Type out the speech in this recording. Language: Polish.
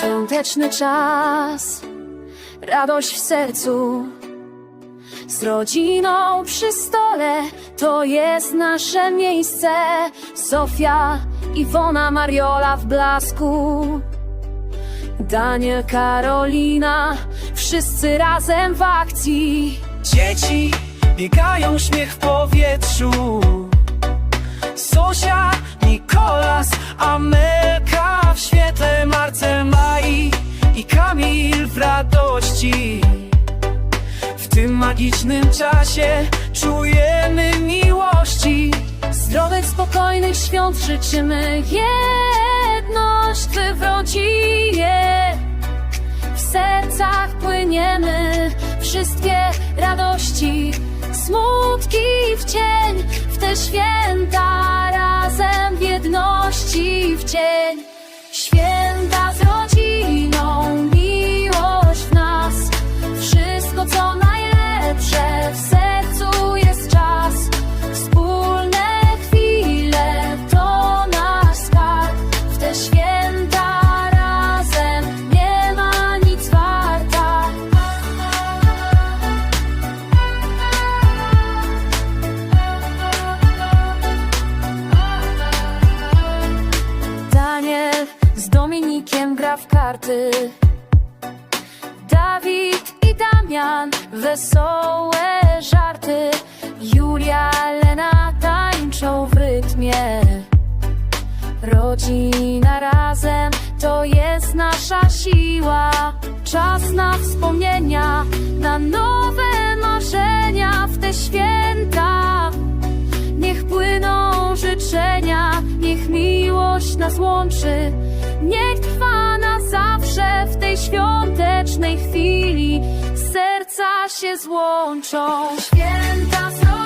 świąteczny czas, radość w sercu. Z rodziną przy stole to jest nasze miejsce. Sofia, Iwona, Mariola w blasku. Daniel, Karolina, wszyscy razem w akcji. Dzieci biegają, śmiech w powietrzu Zosia, Nikolas, Amelka radości W tym magicznym czasie czujemy miłości. Zdrowych, spokojnych świąt życzymy. Jedność Wy w rodzinie. W sercach płyniemy Wszystkie radości. Smutki w cień W te święta razem w jedności w cień. Święta Dominikiem gra w karty. Dawid i Damian, wesołe żarty. Julia, Lena tańczą w rytmie. Rodzina razem to jest nasza siła. Czas na wspomnienia, na nowe marzenia w te święta. Niech płyną życzenia, niech miłość nas łączy Niech trwa na zawsze w tej świątecznej chwili. Serca się złączą. Święta z